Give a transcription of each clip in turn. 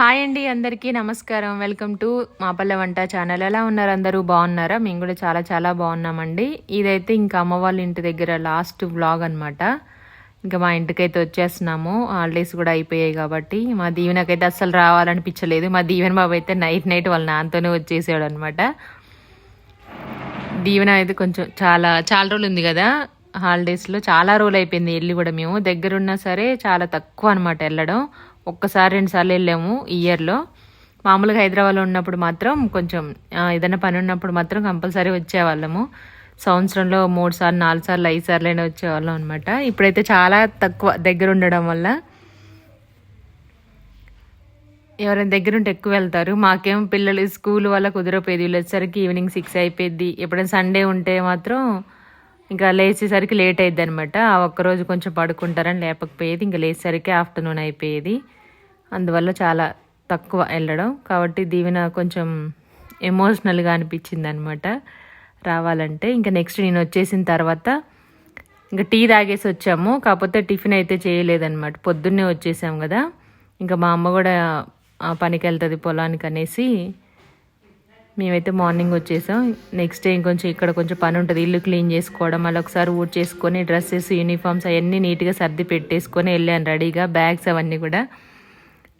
Hi అండి అందరికీ నమస్కారం. వెల్కమ్ టు మాపల్లె వంట ఛానల్. ఎలా ఉన్నారు అందరూ? బాగున్నారా? మేము కూడా చాలా చాలా బాగున్నామండి. ఇదైతే ఇంకా అమ్మ వాళ్ళ ఇంటి దగ్గర లాస్ట్ వ్లాగ్ అనమాట ఇంకా మా ఇంటికైతే వచ్చేస్తున్నాము. హాలిడేస్ కూడా అయిపోయాయి కాబట్టి. మా దీవెనకైతే అస్సలు రావాలనిపించలేదు. మా దీవెన బాబు అయితే నైట్ నైట్ వాళ్ళ నాన్నతోనే వచ్చేసాడు అనమాట దీవెన అయితే కొంచెం చాలా చాలా రోజులు ఉంది కదా. హాలిడేస్లో చాలా రోజులు అయిపోయింది వెళ్ళి కూడా మేము. దగ్గరున్నా సరే చాలా తక్కువ అనమాట వెళ్ళడం. ఒక్కసారి రెండు సార్లు వెళ్ళాము ఇయర్లో మామూలుగా హైదరాబాద్లో ఉన్నప్పుడు మాత్రం కొంచెం ఏదైనా పని ఉన్నప్పుడు మాత్రం కంపల్సరీ వచ్చేవాళ్ళము. సంవత్సరంలో మూడు సార్లు నాలుగు సార్లు ఐదు సార్లు అయినా వచ్చేవాళ్ళం అనమాట ఇప్పుడైతే చాలా తక్కువ దగ్గర ఉండడం వల్ల. ఎవరైనా దగ్గర ఉంటే ఎక్కువ వెళ్తారు. మాకేం పిల్లలు స్కూల్ వల్ల కుదరపోయేది. వీళ్ళు వచ్చేసరికి ఈవినింగ్ సిక్స్ అయిపోయింది ఎప్పుడైనా సండే ఉంటే మాత్రం ఇంకా లేచేసరికి లేట్ అయింది అనమాట ఆ ఒక్కరోజు కొంచెం పడుకుంటారని లేపకపోయేది. ఇంకా లేచేసరికి ఆఫ్టర్నూన్ అయిపోయేది. అందువల్ల చాలా తక్కువ వెళ్ళడం. కాబట్టి దీవెన కొంచెం ఎమోషనల్గా అనిపించింది అనమాట రావాలంటే ఇంకా నెక్స్ట్ నేను వచ్చేసిన తర్వాత ఇంకా టీ తాగేసి వచ్చాము. కాకపోతే టిఫిన్ అయితే చేయలేదన్నమాట పొద్దున్నే వచ్చేసాం కదా. ఇంకా మా అమ్మ కూడా పనికి వెళ్తుంది పొలానికి అనేసి మేమైతే మార్నింగ్ వచ్చేసాం. నెక్స్ట్ డే ఇంకొంచెం ఇక్కడ కొంచెం పని ఉంటుంది. ఇల్లు క్లీన్ చేసుకోవడం మళ్ళీ ఒకసారి ఊడ్ చేసుకొని డ్రెస్సెస్ యూనిఫామ్స్ అవన్నీ నీట్గా సర్ది పెట్టేసుకొని వెళ్ళాను. రెడీగా బ్యాగ్స్ అవన్నీ కూడా.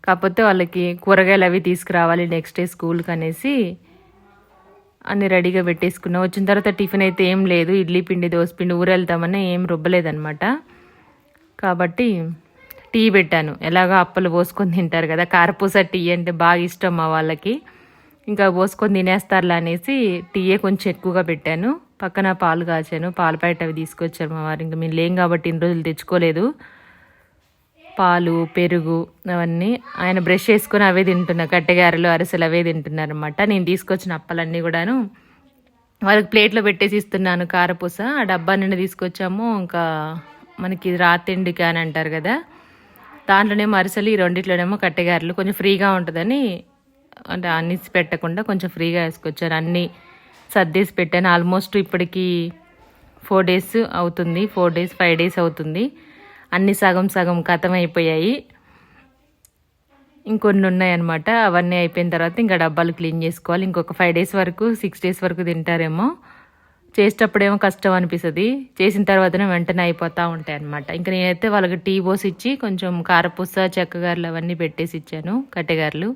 కాకపోతే వాళ్ళకి కూరగాయలు అవి తీసుకురావాలి నెక్స్ట్ డే స్కూల్కి అనేసి అన్ని రెడీగా పెట్టేసుకున్నాం. వచ్చిన తర్వాత టిఫిన్ అయితే ఏం లేదు. ఇడ్లీ పిండి దోశ పిండి ఊరు ఏం రుబ్బలేదనమాట కాబట్టి టీ పెట్టాను. ఎలాగో అప్పలు పోసుకొని తింటారు కదా. కారపూస టీ అంటే బాగా ఇష్టం మా వాళ్ళకి. ఇంకా పోసుకొని తినేస్తారులే అనేసి టీయే కొంచెం ఎక్కువగా పెట్టాను. పక్కన పాలు కాచాను. పాల ప్యాకెట్ అవి తీసుకొచ్చారు మా వారు. ఇంకా మేము లేం కాబట్టి ఇన్ని రోజులు తెచ్చుకోలేదు. పాలు పెరుగు అవన్నీ ఆయన బ్రష్ వేసుకొని అవే తింటున్నారు కట్టెగారెలు అరిసెలు అవే తింటున్నారు అనమాట నేను తీసుకొచ్చిన అప్పలన్నీ కూడాను. వాళ్ళకి ప్లేట్లో పెట్టేసి ఇస్తున్నాను కారపూస. ఆ డబ్బా నిన్న తీసుకొచ్చాము. ఇంకా మనకి రాతిండి క్యాన్ అంటారు కదా. దాంట్లోనేమో అరిసెలు ఈ రెండిట్లోనేమో కట్టెగారెలు. కొంచెం ఫ్రీగా ఉంటుందని అంటే అన్ని పెట్టకుండా కొంచెం ఫ్రీగా వేసుకొచ్చారు. అన్నీ సర్దేసి పెట్టాను. ఆల్మోస్ట్ ఇప్పటికి ఫోర్ డేస్ అవుతుంది. ఫోర్ డేస్ ఫైవ్ డేస్ అవుతుంది. అన్ని సగం సగం కథం అయిపోయాయి ఇంకొన్ని ఉన్నాయన్నమాట. అవన్నీ అయిపోయిన తర్వాత ఇంకా డబ్బాలు క్లీన్ చేసుకోవాలి. ఇంకొక ఫైవ్ డేస్ వరకు సిక్స్ డేస్ వరకు తింటారేమో. చేసేటప్పుడేమో కష్టం అనిపిస్తుంది. చేసిన తర్వాతనే వెంటనే అయిపోతూ ఉంటాయి అనమాట ఇంకా నేనైతే వాళ్ళకి టీ పోసి ఇచ్చి కొంచెం కారపూస చెక్కగారులు అవన్నీ పెట్టేసి ఇచ్చాను కట్టెగారులు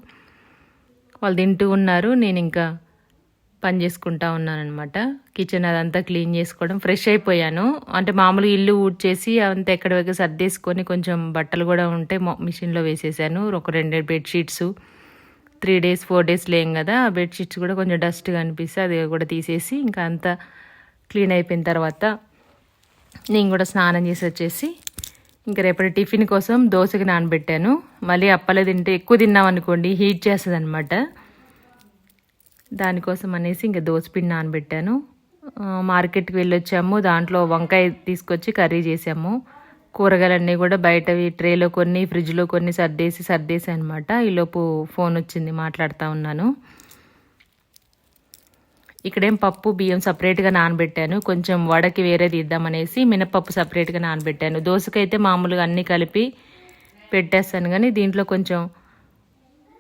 వాళ్ళు తింటూ ఉన్నారు. నేను ఇంకా పని చేసుకుంటా ఉన్నానమాట కిచెన్ అదంతా క్లీన్ చేసుకోవడం ఫ్రెష్ అయిపోయాను. అంటే మామూలుగా ఇల్లు ఊడ్చేసి అంతా ఎక్కడ వరకు సర్దేసుకొని కొంచెం బట్టలు కూడా ఉంటే మిషన్లో వేసేసాను. ఒక రెండు bedsheets three days four days లేం కదా ఆ బెడ్షీట్స్ కూడా కొంచెం డస్ట్గా అనిపిస్తే అది కూడా తీసేసి ఇంకా అంతా క్లీన్ అయిపోయిన తర్వాత నేను కూడా స్నానం చేసి వచ్చేసి ఇంకా రేపటి టిఫిన్ కోసం దోశకి నానబెట్టాను. మళ్ళీ అప్పలే తింటే ఎక్కువ తిన్నాం అనుకోండి హీట్ చేస్తుంది అనమాట దానికోసం అనేసి ఇంకా దోసపిండి నానబెట్టాను. మార్కెట్కి వెళ్ళొచ్చాము. దాంట్లో వంకాయ తీసుకొచ్చి కర్రీ చేసాము. కూరగాయలన్నీ కూడా బయటవి ట్రేలో కొన్ని ఫ్రిడ్జ్లో కొన్ని సర్దేసి సర్దేసి అనమాట ఈలోపు ఫోన్ వచ్చింది మాట్లాడుతూ ఉన్నాను. ఇక్కడేం పప్పు బియ్యం సపరేట్గా నానబెట్టాను. కొంచెం వడకి వేరే తీద్దామనేసి మినపప్పు సపరేట్గా నానబెట్టాను. దోసకైతే మామూలుగా అన్నీ కలిపి పెట్టేస్తాను. కానీ దీంట్లో కొంచెం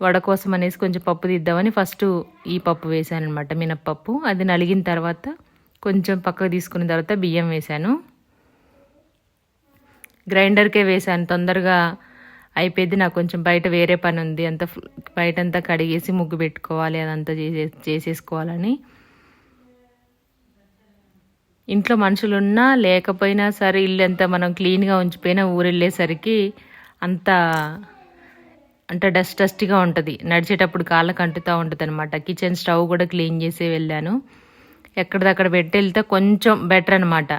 వడ కోసం అనేసి కొంచెం పప్పు తీద్దామని ఫస్ట్ ఈ పప్పు వేసాను అనమాట మినప్పప్పు. అది నలిగిన తర్వాత కొంచెం పక్కకు తీసుకున్న తర్వాత బియ్యం వేసాను. గ్రైండర్కే వేసాను తొందరగా అయిపోయింది. నాకు కొంచెం బయట వేరే పని ఉంది. అంత బయట అంతా కడిగేసి ముగ్గు పెట్టుకోవాలి అదంతా చేసే చేసేసుకోవాలని. ఇంట్లో మనుషులు ఉన్నా లేకపోయినా సరే ఇల్లు ఎంత మనం క్లీన్గా ఉంచిపోయినా ఊరు వెళ్ళేసరికి అంత అంటే డస్ట్ డస్ట్గా ఉంటుంది. నడిచేటప్పుడు కాళ్ళకు అంటుతూ ఉంటుంది అనమాట కిచెన్ స్టవ్ కూడా క్లీన్ చేసి వెళ్ళాను. ఎక్కడిదక్కడ పెట్టి వెళ్తే కొంచెం బెటర్ అనమాట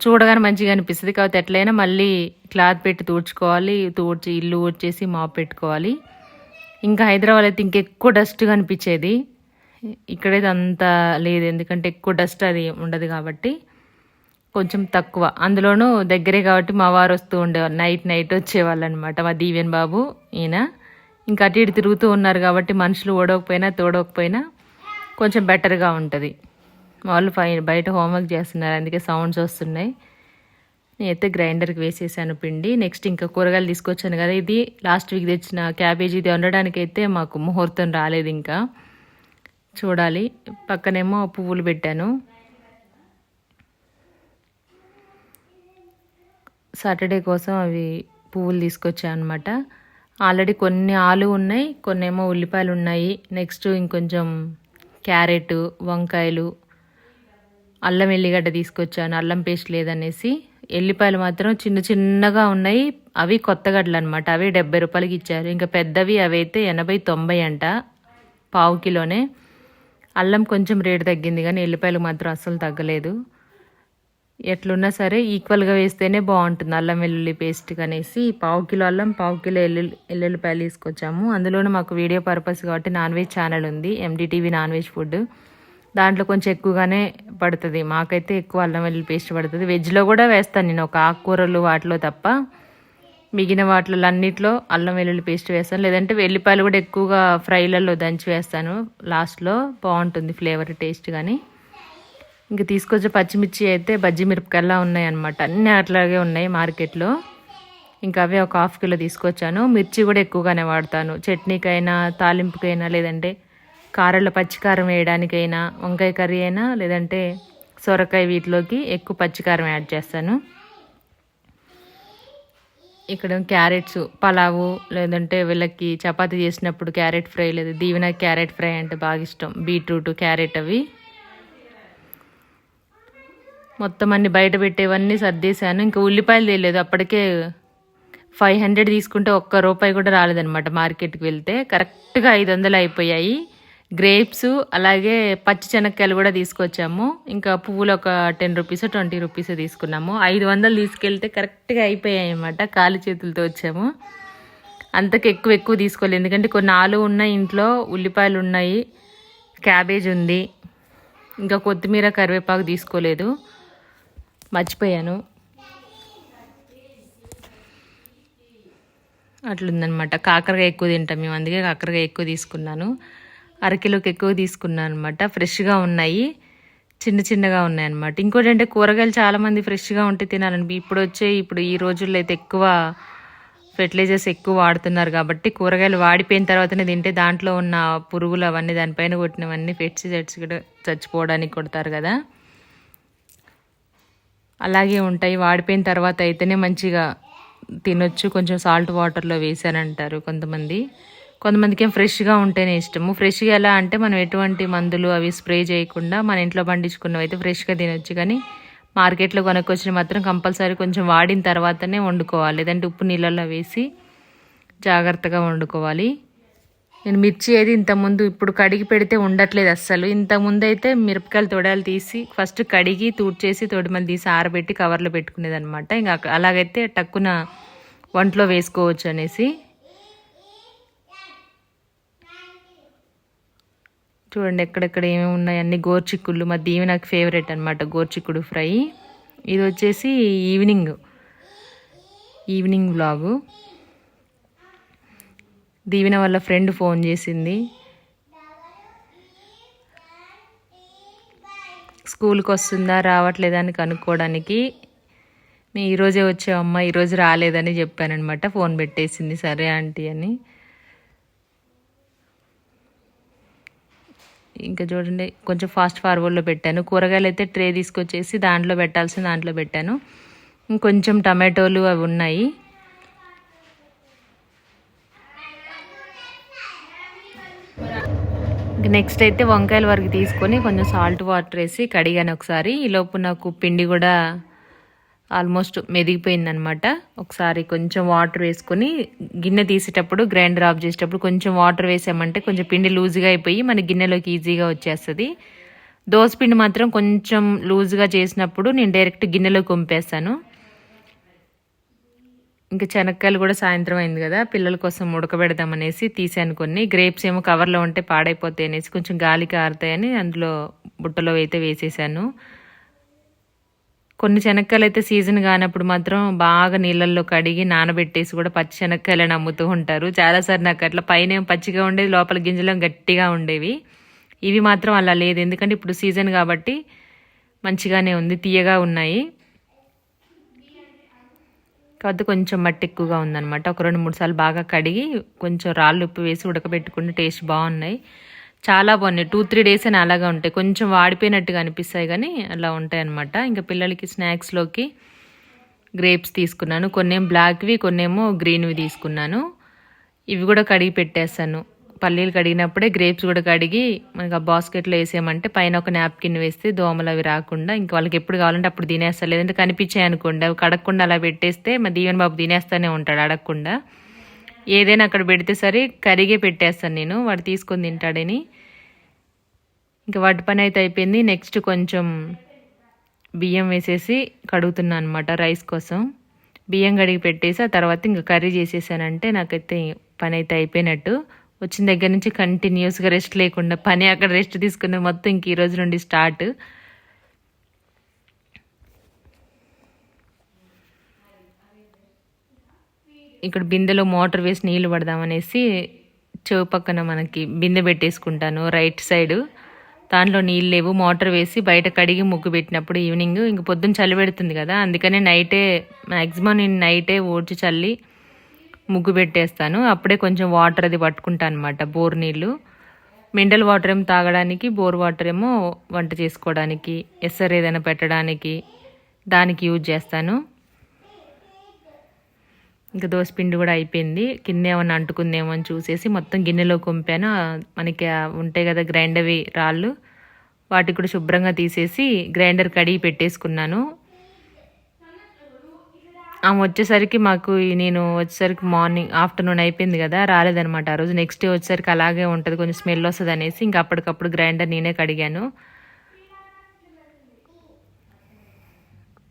చూడగానే మంచిగా అనిపిస్తుంది. కాబట్టి ఎట్లయినా మళ్ళీ క్లాత్ పెట్టి తూడ్చుకోవాలి. తూడ్చి ఇల్లు ఊడ్చేసి మాప్ పెట్టుకోవాలి. ఇంకా హైదరాబాద్ అయితే ఇంకెక్కువ డస్ట్గా అనిపించేది. ఇక్కడైతే అంత లేదు. ఎందుకంటే ఎక్కువ డస్ట్ అది ఉండదు కాబట్టి. కొంచెం తక్కువ. అందులోనూ దగ్గరే కాబట్టి మా వారు వస్తూ ఉండేవారు నైట్ నైట్ వచ్చేవాళ్ళు అనమాట మా దీవెన్ బాబు ఈయన. ఇంకా అటు ఇటు తిరుగుతూ ఉన్నారు కాబట్టి మనుషులు ఓడకపోయినా తోడకపోయినా కొంచెం బెటర్గా ఉంటుంది. వాళ్ళు పై బయట హోంవర్క్ చేస్తున్నారు అందుకే సౌండ్స్ వస్తున్నాయి. నేనైతే గ్రైండర్కి వేసేసాను పిండి. నెక్స్ట్ ఇంకా కూరగాయలు తీసుకొచ్చాను కదా ఇది లాస్ట్ వీక్ తెచ్చిన క్యాబేజీ ఇది వండడానికి అయితే మాకు ముహూర్తం రాలేదు ఇంకా. చూడాలి. పక్కనేమో పువ్వులు పెట్టాను. సాటర్డే కోసం అవి పువ్వులు తీసుకొచ్చాను అనమాట ఆల్రెడీ కొన్ని ఆలు ఉన్నాయి కొన్ని ఏమో ఉల్లిపాయలు ఉన్నాయి. నెక్స్ట్ ఇంకొంచెం క్యారెట్ వంకాయలు అల్లం ఎల్లిగడ్డ తీసుకొచ్చాను అల్లం పేస్ట్ లేదనేసి. ఎల్లిపాయలు మాత్రం చిన్న చిన్నగా ఉన్నాయి అవి కొత్త గడ్డలు అనమాట అవి డెబ్బై రూపాయలకి ఇచ్చారు. ఇంకా పెద్దవి అవి అయితే ఎనభై తొంభై అంట పావు కిలోనే. అల్లం కొంచెం రేటు తగ్గింది కానీ ఎల్లిపాయలు మాత్రం అస్సలు తగ్గలేదు. ఎట్లున్నా సరే ఈక్వల్గా వేస్తేనే బాగుంటుంది. అల్లం వెల్లుల్లి పేస్ట్ అనేసి పావు కిలో అల్లం పావు కిలో ఎల్లుల్లి ఎల్లుల్లిపాయలు తీసుకొచ్చాము. అందులోనే మాకు వీడియో పర్పస్ కాబట్టి నాన్ వెజ్ ఛానల్ ఉంది ఎండిటీవీ నాన్ వెజ్ ఫుడ్ దాంట్లో కొంచెం ఎక్కువగానే పడుతుంది. మాకైతే ఎక్కువ అల్లం వెల్లుల్లి పేస్ట్ పడుతుంది. వెజ్లో కూడా వేస్తాను నేను. ఒక ఆకుకూరలు వాటిలో తప్ప మిగిలిన వాటిలో అన్నిట్లో అల్లం వెల్లుల్లి పేస్ట్ వేస్తాను. లేదంటే వెల్లిపాయలు కూడా ఎక్కువగా ఫ్రైలలో దంచి వేస్తాను. లాస్ట్లో బాగుంటుంది ఫ్లేవర్ టేస్ట్ కానీ ఇంకా తీసుకొచ్చే పచ్చిమిర్చి అయితే బజ్జి మిరపకాయలా ఉన్నాయి అనమాట అన్నీ అట్లాగే ఉన్నాయి మార్కెట్లో. ఇంకా అవే ఒక హాఫ్ కిలో తీసుకొచ్చాను. మిర్చి కూడా ఎక్కువగానే వాడతాను. చట్నీకైనా తాలింపుకైనా లేదంటే కారంలో పచ్చికారం వేయడానికైనా వంకాయ కర్రీ అయినా లేదంటే సొరకాయ వీటిలోకి ఎక్కువ పచ్చికారం యాడ్ చేస్తాను. ఇక్కడ క్యారెట్స్ పలావు లేదంటే వీళ్ళకి చపాతీ చేసినప్పుడు క్యారెట్ ఫ్రై లేదు దీవెన క్యారెట్ ఫ్రై అంటే బాగా ఇష్టం. బీట్రూట్ క్యారెట్ అవి. మొత్తం అన్ని బయట పెట్టేవన్నీ సర్దేశాను. ఇంకా ఉల్లిపాయలు తెలియదు అప్పటికే ఫైవ్ హండ్రెడ్ తీసుకుంటే ఒక్క రూపాయి కూడా రాలేదనమాట మార్కెట్కి వెళ్తే. కరెక్ట్గా ఐదు వందలు అయిపోయాయి. గ్రేప్స్ అలాగే పచ్చి శనక్కాయలు కూడా తీసుకొచ్చాము. ఇంకా పువ్వులు ఒక టెన్ రూపీస్ ట్వంటీ రూపీస్ తీసుకున్నాము. ఐదు వందలు తీసుకెళ్తే కరెక్ట్గా అయిపోయాయి అనమాట ఖాళీ చేతులతో వచ్చాము. అంతకు ఎక్కువ ఎక్కువ తీసుకోలేదు. ఎందుకంటే కొన్ని ఆలు ఉన్నాయి ఇంట్లో ఉల్లిపాయలు ఉన్నాయి క్యాబేజ్ ఉంది. ఇంకా కొత్తిమీర కరివేపాకు తీసుకోలేదు. మర్చిపోయాను. అట్లుందనమాట. కాకరకాయ ఎక్కువ తింటాం మేము. అందుకే కాకరకాయ ఎక్కువ తీసుకున్నాను. అరకిలోకి ఎక్కువ తీసుకున్నాను అనమాట ఫ్రెష్గా ఉన్నాయి. చిన్న చిన్నగా ఉన్నాయి అనమాట ఇంకోటి అంటే కూరగాయలు చాలామంది ఫ్రెష్గా ఉంటే తినాలని ఇప్పుడు వచ్చే ఇప్పుడు ఈ రోజుల్లో అయితే ఎక్కువ ఫెర్టిలైజర్స్ ఎక్కువ వాడుతున్నారు కాబట్టి కూరగాయలు వాడిపోయిన తర్వాతనే తింటే దాంట్లో ఉన్న పురుగులు అవన్నీ దానిపైన కొట్టినవన్నీ పెస్టిసైడ్స్ కూడా చచ్చిపోవడానికి కొడతారు కదా. అలాగే ఉంటాయి. వాడిపోయిన తర్వాత అయితేనే మంచిగా తినొచ్చు. కొంచెం సాల్ట్ వాటర్లో వేసానంటారు కొంతమంది. కొంతమందికి ఏం ఫ్రెష్గా ఉంటేనే ఇష్టము. ఫ్రెష్గా ఎలా అంటే మనం ఎటువంటి మందులు అవి స్ప్రే చేయకుండా మన ఇంట్లో పండించుకున్నవి అయితే ఫ్రెష్గా తినొచ్చు. కానీ మార్కెట్లో కొనుక్కొచ్చిన మాత్రం కంపల్సరీ కొంచెం వాడిన తర్వాతనే వండుకోవాలి. లేదంటే ఉప్పు నీళ్ళల్లో వేసి జాగ్రత్తగా వండుకోవాలి. నేను మిర్చి అయితే ఇంతకుముందు ఇప్పుడు కడిగి పెడితే ఉండట్లేదు అస్సలు. ఇంతకుముందు అయితే మిరపకాయలు తొడాలు తీసి ఫస్ట్ కడిగి తూడ్చేసి తొడిమలు తీసి ఆరబెట్టి కవర్లో పెట్టుకునేది అనమాట ఇంకా అలాగైతే టక్కున వంటలో వేసుకోవచ్చు అనేసి. చూడండి ఎక్కడెక్కడ ఏమేమి ఉన్నాయి. అన్ని గోర్చిక్కుళ్ళు మా దీవి నాకు ఫేవరెట్ అనమాట గోర్చిక్కుడు ఫ్రై. ఇది వచ్చేసి ఈవినింగ్ ఈవినింగ్ వ్లాగు. దీవెన వాళ్ళ ఫ్రెండ్ ఫోన్ చేసింది. స్కూల్కి వస్తుందా రావట్లేదా అని కనుక్కోవడానికి. మీ ఈరోజే వచ్చావమ్మ ఈరోజు రాలేదని చెప్పానమాట ఫోన్ పెట్టేసింది సరే ఆంటీ అని. ఇంకా చూడండి కొంచెం ఫాస్ట్ ఫార్వర్డ్లో పెట్టాను. కూరగాయలు అయితే ట్రే తీసుకొచ్చేసి దాంట్లో పెట్టాల్సిన దాంట్లో పెట్టాను. ఇంకొంచెం టమాటోలు అవి ఉన్నాయి. నెక్స్ట్ అయితే వంకాయల వరకు తీసుకొని కొంచెం సాల్ట్ వాటర్ వేసి కడిగాను ఒకసారి. ఈలోపు నాకు పిండి కూడా ఆల్మోస్ట్ మెదిగిపోయిందనమాట ఒకసారి కొంచెం వాటర్ వేసుకొని గిన్నె తీసేటప్పుడు గ్రైండర్ ఆఫ్ చేసేటప్పుడు కొంచెం వాటర్ వేసామంటే కొంచెం పిండి లూజ్గా అయిపోయి మన గిన్నెలోకి ఈజీగా వచ్చేస్తుంది. పిండి మాత్రం కొంచెం లూజ్గా చేసినప్పుడు నేను డైరెక్ట్ గిన్నెలోకి పంపేస్తాను ఇంకా శనక్కాయలు కూడా సాయంత్రం అయింది కదా పిల్లల కోసం ఉడకబెడదామనేసి తీసాను కొన్ని. గ్రేప్స్ ఏమో కవర్లో ఉంటే పాడైపోతాయి అనేసి కొంచెం గాలికి ఆరుతాయని అందులో బుట్టలో అయితే వేసేసాను. కొన్ని శనక్కాయలు అయితే సీజన్ కానప్పుడు మాత్రం బాగా నీళ్ళల్లో కడిగి నానబెట్టేసి కూడా పచ్చి శనక్కాయలను అమ్ముతూ ఉంటారు. చాలాసార్లు నాకు అట్లా పైన పచ్చిగా ఉండేది లోపల గింజలు గట్టిగా ఉండేవి. ఇవి మాత్రం అలా లేదు. ఎందుకంటే ఇప్పుడు సీజన్ కాబట్టి మంచిగానే ఉంది తీయగా ఉన్నాయి. కాకపోతే కొంచెం మట్టి ఎక్కువగా ఉందన్నమాట. ఒక రెండు మూడు సార్లు బాగా కడిగి కొంచెం రాళ్ళు ఉప్పు వేసి ఉడకబెట్టుకుంటే టేస్ట్ బాగున్నాయి. చాలా బాగున్నాయి. టూ త్రీ డేస్ అని అలాగా ఉంటాయి. కొంచెం వాడిపోయినట్టుగా అనిపిస్తాయి కానీ అలా ఉంటాయి అన్నమాట ఇంకా పిల్లలకి స్నాక్స్లోకి గ్రేప్స్ తీసుకున్నాను. కొన్నేం బ్లాక్వి కొన్నేమో గ్రీన్వి తీసుకున్నాను. ఇవి కూడా కడిగి పెట్టేశాను. పల్లీలు కడిగినప్పుడే గ్రేప్స్ కూడా కడిగి మనకి ఆ బాస్కెట్లో వేసేయమంటే పైన ఒక నాప్కిన్ వేస్తే దోమలు అవి రాకుండా ఇంకా వాళ్ళకి ఎప్పుడు కావాలంటే అప్పుడు తినేస్తారు లేదంటే కనిపించాయి అనుకోండి. అవి కడగకుండా అలా పెట్టేస్తే మా దీవెన్ బాబు తినేస్తూనే ఉంటాడు అడగకుండా. ఏదైనా అక్కడ పెడితే సరే కరిగే పెట్టేస్తాను నేను. వాడు తీసుకొని తింటాడని. ఇంకా వాటి పని అయితే అయిపోయింది. నెక్స్ట్ కొంచెం బియ్యం వేసేసి కడుగుతున్నాను అనమాట రైస్ కోసం. బియ్యం కడిగి పెట్టేసి ఆ తర్వాత ఇంకా కర్రీ చేసేసానంటే నాకైతే పని అయితే అయిపోయినట్టు. వచ్చిన దగ్గర నుంచి కంటిన్యూస్గా రెస్ట్ లేకుండా పని అక్కడ రెస్ట్ తీసుకున్న మొత్తం ఇంక ఈ రోజు నుండి స్టార్ట్ ఇక్కడ బిందెలో మోటార్ వేసి నీళ్ళు పడదామనేసి చెవు పక్కన మనకి బిందె పెట్టేసుకుంటాను రైట్ సైడ్ దాంట్లో నీళ్ళు లేవు మోటార్ వేసి బయట కడిగి ముగ్గు పెట్టినప్పుడు ఈవినింగ్ ఇంక పొద్దున్న చలి పెడుతుంది కదా అందుకనే నైటే మ్యాక్సిమం నేను నైటే ఓడ్చి చల్లి ముగ్గు పెట్టేస్తాను. అప్పుడే కొంచెం వాటర్ అది పట్టుకుంటాను అనమాట బోర్ నీళ్ళు. మినరల్ వాటర్ ఏమో తాగడానికి బోర్ వాటర్ ఏమో వంట చేసుకోవడానికి ఎస్సర్ ఏదైనా పెట్టడానికి దానికి యూజ్ చేస్తాను. ఇంకా దోసపిండి కూడా అయిపోయింది. కింద ఏమన్నా అంటుకుందేమో అని చూసేసి మొత్తం గిన్నెలో కొంపాను. మనకి ఉంటాయి కదా గ్రైండర్వి రాళ్ళు వాటికి కూడా శుభ్రంగా తీసేసి గ్రైండర్ కడిగి పెట్టేసుకున్నాను. ఆమె వచ్చేసరికి మాకు నేను వచ్చేసరికి మార్నింగ్ ఆఫ్టర్నూన్ అయిపోయింది కదా రాలేదనమాట ఆ రోజు నెక్స్ట్ డే వచ్చేసరికి అలాగే ఉంటుంది కొంచెం స్మెల్ వస్తుంది అనేసి ఇంకా అప్పటికప్పుడు గ్రైండర్ నేనే కడిగాను.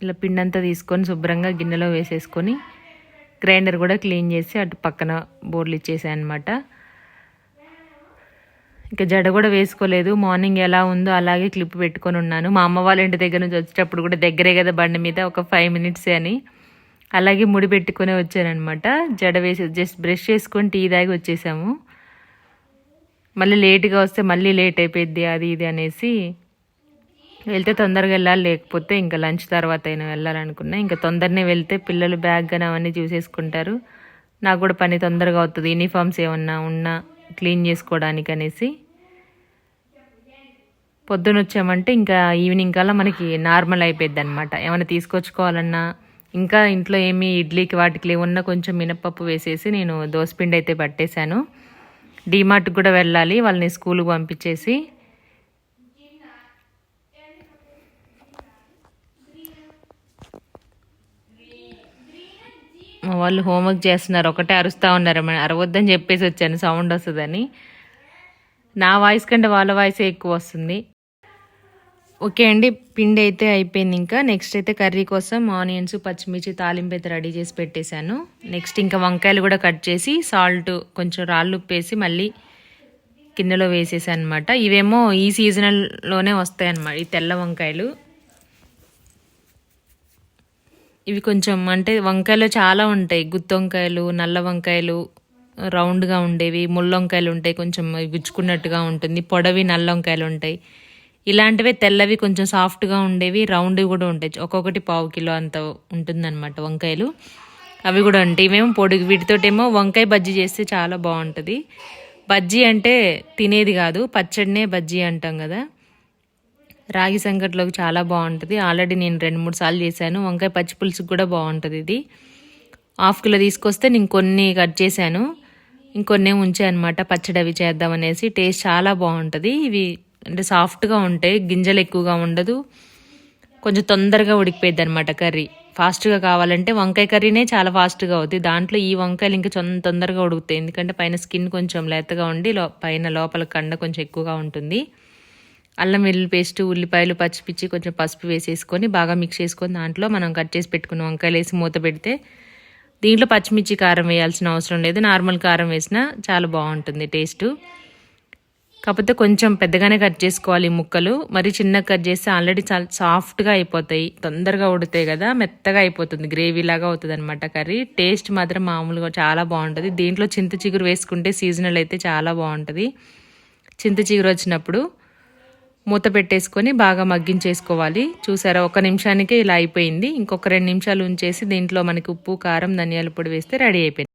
ఇలా పిండంతా తీసుకొని శుభ్రంగా గిన్నెలో వేసేసుకొని గ్రైండర్ కూడా క్లీన్ చేసి అటు పక్కన బోర్లు ఇచ్చేసాను అనమాట ఇంకా జడ కూడా వేసుకోలేదు. మార్నింగ్ ఎలా ఉందో అలాగే క్లిప్ పెట్టుకొని ఉన్నాను. మా అమ్మ వాళ్ళ ఇంటి దగ్గర నుంచి వచ్చేటప్పుడు కూడా దగ్గరే కదా బండి మీద ఒక ఫైవ్ మినిట్స్ అని. అలాగే ముడి పెట్టుకునే వచ్చానమాట జడ వేసి జస్ట్ బ్రష్ చేసుకొని టీ తాగి వచ్చేసాము. మళ్ళీ లేట్గా వస్తే మళ్ళీ లేట్ అయిపోయింది అది ఇది అనేసి. వెళ్తే తొందరగా వెళ్ళాలి లేకపోతే ఇంకా లంచ్ తర్వాత అయినా వెళ్ళాలనుకున్నా. ఇంకా తొందరనే వెళ్తే పిల్లలు బ్యాగ్ కానీ అవన్నీ చూసేసుకుంటారు. నాకు కూడా పని తొందరగా అవుతుంది. యూనిఫామ్స్ ఏమన్నా ఉన్నా క్లీన్ చేసుకోవడానికి అనేసి. పొద్దున వచ్చామంటే ఇంకా ఈవినింగ్ కల్లా మనకి నార్మల్ అయిపోయింది అనమాట ఏమైనా తీసుకొచ్చుకోవాలన్నా ఇంకా ఇంట్లో ఏమి ఇడ్లీకి వాటికి లేవున్నా కొంచెం మినపప్పు వేసేసి నేను దోసపిండి అయితే పట్టేశాను. డీమార్ట్కి కూడా వెళ్ళాలి. వాళ్ళని స్కూల్కి పంపించేసి. మా వాళ్ళు హోంవర్క్ చేస్తున్నారు. ఒకటే అరుస్తూ ఉన్నారు. అరవద్దని చెప్పేసి వచ్చాను. సౌండ్ వస్తుందని. నా వాయిస్ కంటే వాళ్ళ వాయిసే ఎక్కువ వస్తుంది. ఓకే అండి పిండి అయితే అయిపోయింది ఇంకా. నెక్స్ట్ అయితే కర్రీ కోసం ఆనియన్స్ పచ్చిమిర్చి తాలింపు అయితే రెడీ చేసి పెట్టేశాను. నెక్స్ట్ ఇంకా వంకాయలు కూడా కట్ చేసి సాల్ట్ కొంచెం రాళ్ళు ఉప్పేసి మళ్ళీ కిందలో వేసేసాను అనమాట ఇవేమో ఈ సీజనల్లోనే వస్తాయి అన్నమాట ఈ తెల్ల వంకాయలు. ఇవి కొంచెం అంటే వంకాయలు చాలా ఉంటాయి గుత్తి వంకాయలు నల్ల వంకాయలు రౌండ్గా ఉండేవి ముళ్ళ వంకాయలు ఉంటాయి కొంచెం గుచ్చుకున్నట్టుగా ఉంటుంది పొడవి నల్ల వంకాయలు ఉంటాయి. ఇలాంటివే తెల్లవి కొంచెం సాఫ్ట్గా ఉండేవి రౌండ్ కూడా ఉంటాయి. ఒక్కొక్కటి పావు కిలో అంత ఉంటుందన్నమాట వంకాయలు. అవి కూడా ఉంటాయి. ఇవేమో పొడుగు వీటితోటేమో వంకాయ బజ్జీ చేస్తే చాలా బాగుంటుంది. బజ్జీ అంటే తినేది కాదు పచ్చడినే బజ్జీ అంటాం కదా. రాగి సంకట్లోకి చాలా బాగుంటుంది. ఆల్రెడీ నేను రెండు మూడు సార్లు చేశాను. వంకాయ పచ్చి పులుసుకి కూడా బాగుంటుంది ఇది. హాఫ్ కిలో తీసుకొస్తే నేను కొన్ని కట్ చేశాను. ఇంకొన్ని ఉంచాయి అనమాట పచ్చడి అవి చేద్దామనేసి. టేస్ట్ చాలా బాగుంటుంది. ఇవి అంటే సాఫ్ట్గా ఉంటాయి గింజలు ఎక్కువగా ఉండదు. కొంచెం తొందరగా ఉడికిపోయింది అనమాట కర్రీ. ఫాస్ట్గా కావాలంటే వంకాయ కర్రీనే చాలా ఫాస్ట్గా అవుతుంది దాంట్లో ఈ వంకాయలు ఇంకా చొంత తొందరగా ఉడుకుతాయి. ఎందుకంటే పైన స్కిన్ కొంచెం లేతగా ఉండి లో పైన లోపల కండ కొంచెం ఎక్కువగా ఉంటుంది. అల్లం వెల్లుల్లి పేస్ట్ ఉల్లిపాయలు పచ్చిపిచ్చి కొంచెం పసుపు వేసేసుకొని బాగా మిక్స్ చేసుకొని దాంట్లో మనం కట్ చేసి పెట్టుకున్న వంకాయలు వేసి మూత పెడితే దీంట్లో పచ్చిమిర్చి కారం వేయాల్సిన అవసరం లేదు. నార్మల్ కారం వేసినా చాలా బాగుంటుంది టేస్ట్. కాకపోతే కొంచెం పెద్దగానే కట్ చేసుకోవాలి ఈ ముక్కలు. మరి చిన్నగా కట్ చేస్తే ఆల్రెడీ చాలా సాఫ్ట్గా అయిపోతాయి. తొందరగా ఉడుతాయి కదా మెత్తగా అయిపోతుంది. గ్రేవీ లాగా అవుతుంది అనమాట కర్రీ. టేస్ట్ మాత్రం మామూలుగా చాలా బాగుంటుంది. దీంట్లో చింత చిగురు వేసుకుంటే సీజనల్ అయితే చాలా బాగుంటుంది. చింత చిగురు వచ్చినప్పుడు మూత పెట్టేసుకొని బాగా మగ్గించేసుకోవాలి. చూసారా ఒక నిమిషానికే ఇలా అయిపోయింది. ఇంకొక రెండు నిమిషాలు ఉంచేసి దీంట్లో మనకి ఉప్పు కారం ధనియాల పొడి వేస్తే రెడీ అయిపోయింది.